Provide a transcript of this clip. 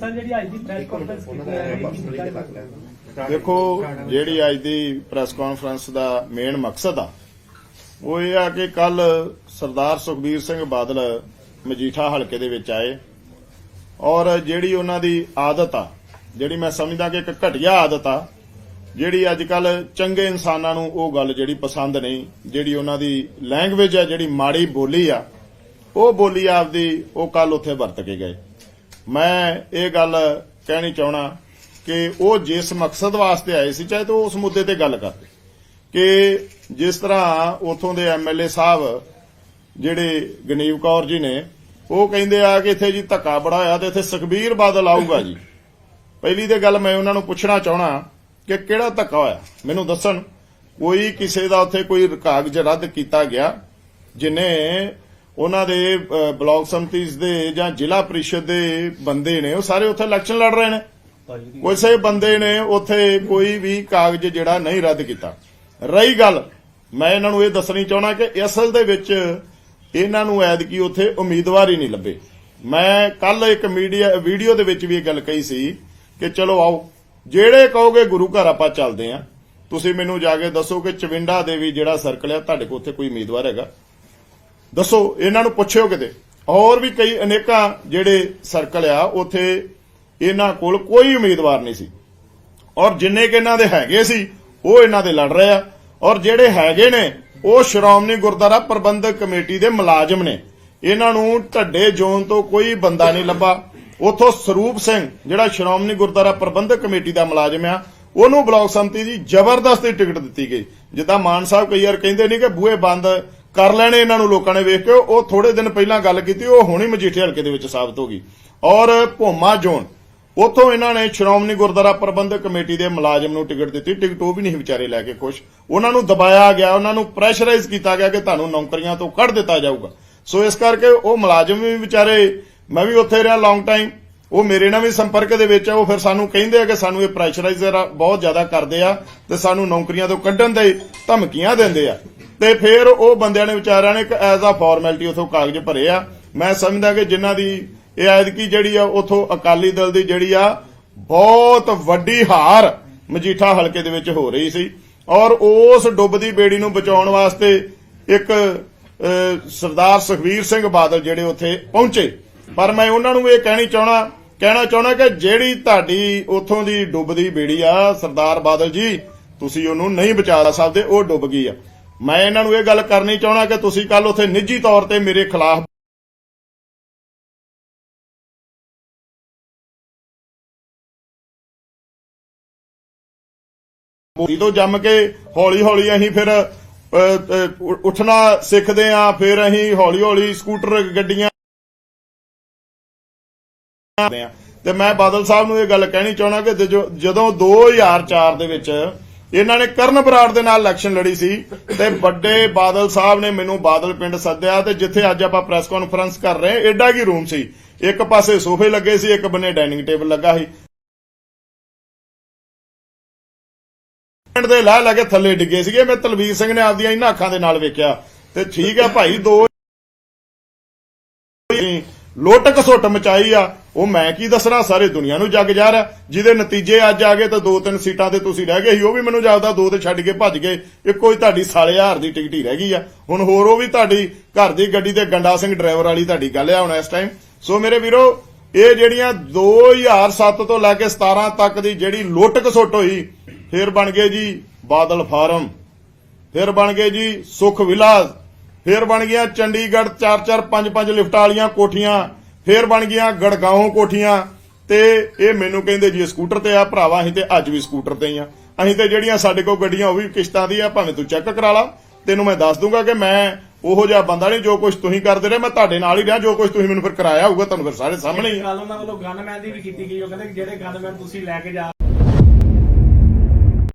Sir ਜਿਹੜੀ ਅੱਜ ਦੀ ਪ੍ਰੈਸ ਕਾਨਫਰੰਸ ਕੀਤੀ ਹੈ ਦੇਖੋ ਜਿਹੜੀ ਅੱਜ ਦੀ ਪ੍ਰੈਸ ਕਾਨਫਰੰਸ ਦਾ ਮੇਨ ਮਕਸਦ ਆ ਉਹ ਇਹ ਆ ਕਿ ਕੱਲ ਸਰਦਾਰ ਸੁਖਬੀਰ ਸਿੰਘ ਬਾਦਲ ਮਜੀਠਾ ਹਲਕੇ ਦੇ ਵਿੱਚ ਆਏ ਔਰ ਜਿਹੜੀ ਉਹਨਾਂ ਦੀ ਆਦਤ ਆ ਜਿਹੜੀ ਮੈਂ ਸਮਝਦਾ ਕਿ ਇੱਕ ਘਟੀਆ ਆਦਤ ਆ ਜਿਹੜੀ ਅੱਜ ਕੱਲ ਚੰਗੇ ਇਨਸਾਨਾਂ ਨੂੰ ਉਹ ਗੱਲ ਜਿਹੜੀ ਪਸੰਦ ਨਹੀਂ ਜਿਹੜੀ ਉਹਨਾਂ ਦੀ ਲੈਂਗੁਏਜ ਆ ਜਿਹੜੀ ਮਾੜੀ ਬੋਲੀ ਆ ਉਹ ਬੋਲੀ ਆਪਦੀ ਉਹ ਕੱਲ ਉੱਥੇ ਵਰਤ ਕੇ ਗਏ। ਮੈਂ ਇਹ ਗੱਲ ਕਹਿਣੀ ਚਾਹਣਾ ਕਿ ਉਹ ਜਿਸ ਮਕਸਦ ਵਾਸਤੇ ਆਏ ਸੀ, ਚਾਹੇ ਤਾਂ ਉਹ ਉਸ ਮੁੱਦੇ ਤੇ ਗੱਲ ਕਰਦੇ ਕਿ ਜਿਸ ਤਰ੍ਹਾਂ ਉਥੋਂ ਦੇ ਐਮਐਲਏ ਸਾਹਿਬ ਜਿਹੜੇ ਗਨੀਵ ਕੌਰ ਜੀ ਨੇ, ਉਹ ਕਹਿੰਦੇ ਆ ਕਿ ਇੱਥੇ ਜੀ ਧੱਕਾ ਬੜਾ ਹੋਇਆ ਤੇ ਇੱਥੇ ਸੁਖਬੀਰ ਬਾਦਲ ਆਊਗਾ ਜੀ। ਪਹਿਲੀ ਤੇ ਗੱਲ ਮੈਂ ਉਹਨਾਂ ਨੂੰ ਪੁੱਛਣਾ ਚਾਹਣਾ ਕਿ ਕਿਹੜਾ ਧੱਕਾ ਹੋਇਆ? ਮੈਨੂੰ ਦੱਸਣ, ਕੋਈ ਕਿਸੇ ਦਾ ਉੱਥੇ ਕੋਈ ਕਾਗਜ਼ ਰੱਦ ਕੀਤਾ ਗਿਆ, ਜਿਨੇ ਉਹਨਾਂ ਦੇ ਬਲਾਕ ਸੰਮਤੀਜ਼ ਦੇ ਜਾਂ ਜ਼ਿਲ੍ਹਾ ਪ੍ਰੀਸ਼ਦ ਦੇ ਬੰਦੇ ਨੇ ਉਹ ਸਾਰੇ ਉੱਥੇ ਇਲੈਕਸ਼ਨ ਲੜ ਰਹੇ ਨੇ। ਕਿਸੇ ਬੰਦੇ ਨੇ ਉੱਥੇ ਕੋਈ ਵੀ ਕਾਗਜ਼ ਜਿਹੜਾ ਨਹੀਂ ਰੱਦ ਕੀਤਾ। ਰਹੀ ਗੱਲ ਮੈਂ ਇਹਨਾਂ ਨੂੰ ਇਹ ਦੱਸਣੀ ਚਾਹਣਾ ਕਿ ਅਸਲ ਦੇ ਵਿੱਚ ਇਹਨਾਂ ਨੂੰ ਐਤਕੀ ਉੱਥੇ ਉਮੀਦਵਾਰ ਹੀ ਨਹੀਂ ਲੱਭੇ। ਮੈਂ ਕੱਲ ਇੱਕ ਮੀਡੀਆ ਵੀਡੀਓ ਦੇ ਵਿੱਚ ਵੀ ਇਹ ਗੱਲ ਕਹੀ ਸੀ ਕਿ ਚਲੋ ਆਓ ਜਿਹੜੇ ਕਹੋਗੇ ਗੁਰੂ ਘਰ ਆਪਾਂ ਚੱਲਦੇ ਆਂ। ਤੁਸੀਂ ਮੈਨੂੰ ਜਾ ਕੇ ਦੱਸੋ ਕਿ ਚਵਿੰਡਾ ਦੇਵੀ ਜਿਹੜਾ ਸਰਕਲ ਹੈ ਤੁਹਾਡੇ ਕੋਲ ਉੱਥੇ ਕੋਈ ਉਮੀਦਵਾਰ ਹੈਗਾ? ਦੱਸੋ, ਇਹਨਾਂ ਨੂੰ ਪੁੱਛਿਓ ਕਿਤੇ। ਔਰ ਵੀ ਕਈ ਅਨੇਕਾਂ ਜਿਹੜੇ ਸਰਕਲ ਆ, ਉੱਥੇ ਇਹਨਾਂ ਕੋਲ ਕੋਈ ਉਮੀਦਵਾਰ ਨਹੀਂ ਸੀ। ਔਰ ਜਿੰਨੇ ਕਿ ਇਹਨਾਂ ਦੇ ਹੈਗੇ ਸੀ, ਉਹ ਇਹਨਾਂ ਦੇ ਲੜ ਰਹੇ ਆ। ਔਰ ਜਿਹੜੇ ਹੈਗੇ ਨੇ, ਉਹ ਸ਼੍ਰੋਮਣੀ ਗੁਰਦੁਆਰਾ ਪ੍ਰਬੰਧਕ ਕਮੇਟੀ ਦੇ ਮੁਲਾਜ਼ਮ ਨੇ। ਇਹਨਾਂ ਨੂੰ ਢੱਡੇ ਜ਼ੋਨ ਤੋਂ ਕੋਈ ਬੰਦਾ ਨਹੀਂ ਲੱਭਾ। ਉਥੋਂ ਸਰੂਪ ਸਿੰਘ, ਜਿਹੜਾ ਸ਼੍ਰੋਮਣੀ ਗੁਰਦੁਆਰਾ ਪ੍ਰਬੰਧਕ ਕਮੇਟੀ ਦਾ ਮੁਲਾਜ਼ਮ ਆ, ਉਹਨੂੰ ਬਲਾਕ ਸੰਮਤੀ ਦੀ ਜ਼ਬਰਦਸਤੀ ਟਿਕਟ ਦਿੱਤੀ ਗਈ। ਜਿੱਦਾਂ ਮਾਨ ਸਾਹਿਬ ਕਈ ਵਾਰ ਕਹਿੰਦੇ ਨੇ ਕਿ ਬੂਹੇ ਬੰਦ ਕਰ ਲੈਣੇ ਇਹਨਾਂ ਨੂੰ ਲੋਕਾਂ ਨੇ ਵੇਖ ਕੇ। ਉਹ ਥੋੜੇ ਦਿਨ ਪਹਿਲਾਂ ਗੱਲ ਕੀਤੀ, ਉਹ ਹੁਣੀ ਮਜੀਠੇ ਹਲਕੇ ਦੇ ਵਿੱਚ ਸਾਬਤ ਹੋ ਗਈ। ਔਰ ਭੋਮਾ ਜ਼ੋਨ, ਉਥੋਂ ਇਹਨਾਂ ਨੇ ਸ਼੍ਰੋਮਣੀ ਗੁਰਦੁਆਰਾ ਪ੍ਰਬੰਧਕ ਕਮੇਟੀ ਦੇ ਮੁਲਾਜ਼ਮ ਨੂੰ ਟਿਕਟ ਦਿੱਤੀ। ਟਿਕਟ ਉਹ ਵੀ ਨਹੀਂ ਵਿਚਾਰੇ ਲੈ ਕੇ ਖੁਸ਼। ਉਹਨਾਂ ਨੂੰ ਦਬਾਇਆ ਗਿਆ, ਉਹਨਾਂ ਨੂੰ ਪ੍ਰੈਸ਼ਰਾਈਜ਼ ਕੀਤਾ ਗਿਆ ਕਿ ਤੁਹਾਨੂੰ ਨੌਕਰੀਆਂ ਤੋਂ ਕੱਢ ਦਿੱਤਾ ਜਾਊਗਾ। ਸੋ ਇਸ ਕਰਕੇ ਉਹ ਮੁਲਾਜ਼ਮ ਵੀ ਵਿਚਾਰੇ, ਮੈਂ ਵੀ ਉੱਥੇ ਰਿਹਾ ਲੌਂਗ ਟਾਈਮ ਉਹ ਮੇਰੇ ਨਾਲ ਵੀ ਸੰਪਰਕ ਦੇ ਵਿੱਚ ਆ, ਉਹ ਫਿਰ ਸਾਨੂੰ ਕਹਿੰਦੇ ਆ ਕਿ ਸਾਨੂੰ ਇਹ ਪ੍ਰੈਸ਼ਰਾਈਜ਼ਰ ਬਹੁਤ ਜ਼ਿਆਦਾ ਕਰਦੇ ਆ ਤੇ ਸਾਨੂੰ ਨੌਕਰੀਆਂ ਤੋਂ ਕੱਢਣ ਦੇ ਧਮਕੀਆਂ ਦਿੰਦੇ ਆ। ਤੇ ਫਿਰ ਉਹ ਬੰਦਿਆਂ ਨੇ ਵਿਚਾਰਿਆਂ ਨੇ ਇੱਕ ਐਜ਼ ਆ ਫਾਰਮੈਲਿਟੀ ਉਥੋਂ ਕਾਗਜ਼ ਭਰੇ ਆ। ਮੈਂ ਸਮਝਦਾ ਕਿ ਜਿਨ੍ਹਾਂ ਦੀ ਇਹ ਐਤਕੀ ਜਿਹੜੀ ਆ, ਉਥੋਂ ਅਕਾਲੀ ਦਲ ਦੀ ਜਿਹੜੀ ਆ, ਬਹੁਤ ਵੱਡੀ ਹਾਰ ਮਜੀਠਾ ਹਲਕੇ ਦੇ ਵਿੱਚ ਹੋ ਰਹੀ ਸੀ। ਔਰ ਉਸ ਡੁੱਬਦੀ ਬੇੜੀ ਨੂੰ ਬਚਾਉਣ ਵਾਸਤੇ ਇੱਕ ਸਰਦਾਰ ਸੁਖਵੀਰ ਸਿੰਘ ਬਾਦਲ ਜਿਹੜੇ ਉੱਥੇ ਪਹੁੰਚੇ। ਪਰ ਮੈਂ ਉਹਨਾਂ ਨੂੰ ਇਹ ਕਹਿਣੀ ਚਾਹਣਾ, ਕਹਿਣਾ ਚਾਹਣਾ ਕਿ ਜਿਹੜੀ ਤੁਹਾਡੀ ਉਥੋਂ ਦੀ ਡੁੱਬਦੀ ਬੇੜੀ ਆ, ਸਰਦਾਰ ਬਾਦਲ ਜੀ, ਤੁਸੀਂ ਉਹਨੂੰ ਨਹੀਂ ਬਚਾ ਸਕਦੇ, ਉਹ ਡੁੱਬ ਗਈ ਆ। ਮੈਂ ਇਹਨਾਂ ਨੂੰ ਇਹ ਗੱਲ ਕਰਨੀ ਚਾਹਣਾ ਕਿ ਤੁਸੀਂ ਕੱਲ ਉੱਥੇ ਨਿੱਜੀ ਤੌਰ ਤੇ ਮੇਰੇ ਖਿਲਾਫ ਮੋਦੀ ਜੰਮ ਕੇ ਹੌਲੀ ਹੌਲੀ ਅਸੀਂ ਫਿਰ ਉੱਠਣਾ ਸਿੱਖਦੇ ਆ ਫਿਰ ਅਸੀਂ ਹੌਲੀ ਹੌਲੀ ਸਕੂਟਰ, ਗੱਡੀਆਂ ਤੇ ਮੈਂ ਬਾਦਲ ਸਾਹਿਬ ਨੂੰ ਇਹ ਗੱਲ ਕਹਿਣੀ ਚਾਹਣਾ ਕਿ ਜਦੋਂ- ਜਦੋਂ 2004 ਦੇ ਵਿੱਚ ਇਹਨਾਂ ਨੇ ਕਰਨ ਬਰਾੜ ਦੇ ਨਾਲ ਇਲੈਕਸ਼ਨ ਲੜੀ ਸੀ ਤੇ ਵੱਡੇ ਬਾਦਲ ਸਾਹਿਬ ਨੇ ਮੈਨੂੰ ਬਾਦਲ ਪਿੰਡ ਸੱਦਿਆ ਤੇ ਜਿੱਥੇ ਅੱਜ ਆਪਾਂ ਪ੍ਰੈਸ ਕਾਨਫਰੰਸ ਕਰ ਰਹੇ ਐਡਾ ਕੀ ਰੂਮ ਸੀ? ਇੱਕ ਪਾਸੇ ਸੋਫੇ ਲੱਗੇ ਸੀ, ਇੱਕ ਬੰਨੇ ਡਾਈਨਿੰਗ ਟੇਬਲ ਲੱਗਾ ਸੀ। ਪਿੰਡ ਦੇ ਲਾਹ ਲਾ ਕੇ ਥੱਲੇ ਡਿੱਗੇ ਸੀਗੇ, ਮੈਂ ਤਲਵੀਰ ਸਿੰਘ ਨੇ ਆਪਦੀਆਂ ਇਹਨਾਂ ਅੱਖਾਂ ਦੇ ਨਾਲ ਵੇਖਿਆ। ਤੇ ਠੀਕ ਹੈ ਭਾਈ, ਦੋ ਲੋਟਕ ਸੁੱਟ ਮਚਾਈ ਆ, ਉਹ ਮੈਂ ਕੀ ਦੱਸਣਾ? ਸਾਰੇ ਦੁਨੀਆ ਨੂੰ ਜੱਗ ਜਾ ਰਿਹਾ। ਜਿਹਦੇ ਨਤੀਜੇ ਅੱਜ ਆ ਗਏ ਤਾਂ ਦੋ ਤਿੰਨ ਸੀਟਾਂ ਤੇ ਤੁਸੀਂ ਰਹਿ ਗਏ ਸੀ, ਉਹ ਵੀ ਮੈਨੂੰ ਜਾਪਦਾ, ਦੋ ਤੇ ਛੱਡ ਕੇ ਭੱਜ ਗਏ। ਇੱਕੋ ਹੀ ਤੁਹਾਡੀ ਸਾਲੇ ਹਾਰ ਦੀ ਟਿਕਟ ਹੀ ਰਹਿ ਗਈ ਆ। ਹੁਣ ਹੋਰ ਉਹ ਵੀ ਤੁਹਾਡੀ ਘਰ ਦੀ ਗੱਡੀ ਤੇ ਗੰਡਾ ਸਿੰਘ ਡਰਾਈਵਰ ਵਾਲੀ ਤੁਹਾਡੀ ਗੱਲ ਆ ਹੁਣ ਇਸ ਟਾਈਮ ਸੋ ਮੇਰੇ ਵੀਰੋ, ਇਹ ਜਿਹੜੀਆਂ 2007 ਤੋਂ ਲੈ ਕੇ 17 ਤੱਕ ਦੀ ਜਿਹੜੀ ਲੋਟਕ ਸੁੱਟ ਹੋਈ, ਫਿਰ ਬਣ ਗਏ ਜੀ ਬਾਦਲ ਫਾਰਮ। ਫਿਰ ਬਣ ਗਏ ਜੀ ਸੁਖ ਵਿਲਾਸ। ਫਿਰ ਬਣ ਗਈਆਂ ਚੰਡੀਗੜ੍ਹ 4-4 5-5 ਲਿਫਟਾਂ ਵਾਲੀਆਂ ਕੋਠੀਆਂ, ਫਿਰ ਬਣ ਗਈਆਂ ਗੜਗਾਉਂ ਕੋਠੀਆਂ। ਤੇ ਇਹ ਮੈਨੂੰ ਕਹਿੰਦੇ ਜੀ, ਸਕੂਟਰ ਤੇ ਆ ਭਰਾਵਾ, ਅਸੀਂ ਤੇ ਅੱਜ ਵੀ ਸਕੂਟਰ ਤੇ ਹੀ ਆ। ਅਸੀਂ ਤੇ ਜਿਹੜੀਆਂ ਸਾਡੇ ਕੋਲ ਗੱਡੀਆਂ, ਉਹ ਵੀ ਕਿਸ਼ਤਾਂ ਦੀ ਆ, ਭਾਵੇਂ ਤੂੰ ਚੈੱਕ ਕਰਾ ਲਾ। ਤੈਨੂੰ ਮੈਂ ਦੱਸ ਦੂੰਗਾ ਕਿ ਮੈਂ ਉਹੋ ਜਿਹਾ ਬੰਦਾ ਨਹੀਂ, ਜੋ ਕੁਝ ਤੁਸੀਂ ਕਰਦੇ ਰਹੇ, ਮੈਂ ਤੁਹਾਡੇ ਨਾਲ ਹੀ ਰਿਹਾ, ਜੋ ਕੁਝ ਤੁਸੀਂ ਮੈਨੂੰ ਫਿਰ ਕਰਾਇਆ ਹੋਊਗਾ, ਤੁਹਾਨੂੰ ਫਿਰ ਸਾਰੇ ਸਾਹਮਣੇ ਹੀ ਆ। ਉਹਨਾਂ ਵੱਲੋਂ ਗਨਮੈਨ ਦੀ ਵੀ ਕੀਤੀ ਗਈ, ਉਹ ਕਹਿੰਦੇ ਕਿ ਜਿਹੜੇ ਗਨਮੈਨ ਤੁਸੀਂ ਲੈ ਕੇ ਜਾ